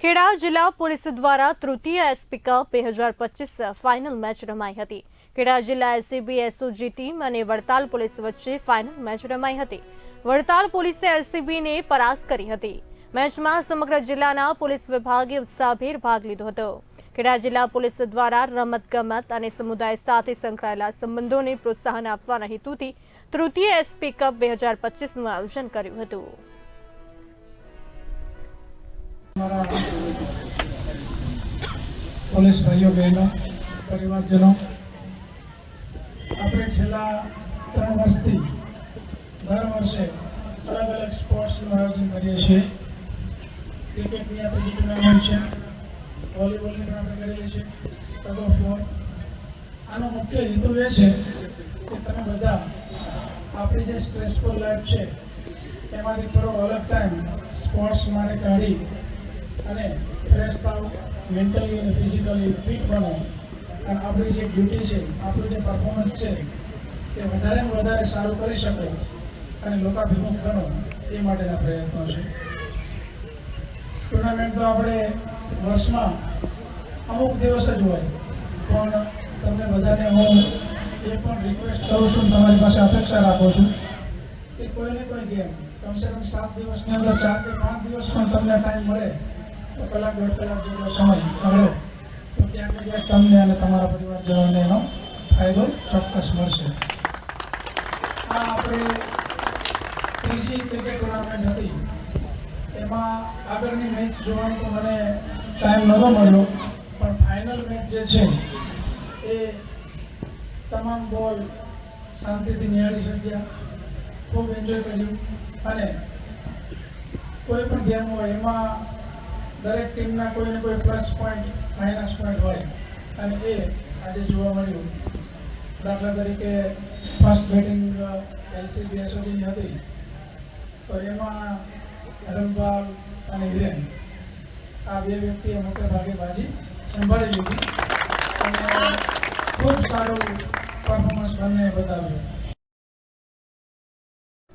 ખેડા જિલ્લા પોલીસ દ્વારા તૃતીય એસપી કપ બે હજાર પચીસ ફાઇનલ મેચ રમાઈ હતી. ખેડા જિલ્લા એલસીબી એસઓજી ટીમ અને વડતાલ પોલીસ વચ્ચે ફાઇનલ મેચ રમાઈ હતી. વડતાલ પોલીસે એલસીબીને પરાસ્ત કરી હતી. મેચમાં સમગ્ર જિલ્લાના પોલીસ વિભાગે ઉત્સાહભેર ભાગ લીધો હતો. ખેડા જિલ્લા પોલીસ દ્વારા રમતગમત અને સમુદાય સાથે સંકળાયેલા સંબંધોને પ્રોત્સાહન આપવાના હેતુથી તૃતીય એસપી કપ બે હજાર પચીસનું આયોજન કર્યું હતું. પોલીસ ભાઈઓ, બહેનો, પરિવારજનો, આપણે છેલ્લા ત્રણ વર્ષથી દર વર્ષે અલગ અલગ સ્પોર્ટ્સનું આયોજન કરીએ છીએ. ક્રિકેટની આપણી ટુર્નામેન્ટ છે, વોલીબોલની પણ આપણે કરેલી છે ટગ આનો મુખ્ય હેતુ એ છે કે તમે બધા આપણી જે સ્ટ્રેસફુલ લાઈફ છે, એમાંથી થોડો અલગ ટાઈમ સ્પોર્ટ્સ માટે કાઢી અને ફ્રેશ થાવ મેન્ટલી અને ફિઝિકલી ફિટ બનો. અને આપણી જે ડ્યુટી છે, આપણું જે પરફોર્મન્સ છે તે વધારે વધારે સારું કરી શકો અને લોકાભિમુખ બનો એ માટેના પ્રયત્નો છે. ટુર્નામેન્ટ તો આપણે વર્ષમાં અમુક દિવસ જ હોય, પણ તમને બધાને હું એ પણ રિક્વેસ્ટ કરું છું તમારી પાસે અપેક્ષા રાખું છું કે કોઈને કોઈ ગેમ કમસે કમ સાત દિવસની અંદર ચાર કે પાંચ દિવસ પણ તમને ટાઈમ મળે કલાક દોઢ કલાક જેટલો સમય મળે તો ત્યાં ને તમને અને તમારા પરિવારજનોને એનો ફાયદો ચોક્કસ મળશે. આ આપણે ત્રીજી ક્રિકેટ ટુર્નામેન્ટ હતી. એમાં આગળની મેચ જોવાનો તો મને ટાઈમ નહોતો મળ્યો, પણ ફાઇનલ મેચ જે છે, એ તમામ બોલ શાંતિથી નિહાળી શક્યા. ખૂબ એન્જોય કર્યું. અને કોઈ પણ ગેમ હોય, એમાં દરેક ટીમના કોઈ ને કોઈ પ્લસ પોઈન્ટ માઇનસ પોઈન્ટ હોય. અને એ આજે જોવા મળ્યું. દાખલા તરીકે ફર્સ્ટ બેટિંગ એલસીબી એસોસીની હતી. તો એમાં રમવાલ અને હિરેન, આ બે વ્યક્તિએ મોટે ભાગે બાજી સંભાળી લીધી. અને ખૂબ સારું પરફોર્મન્સ બંને બતાવ્યું.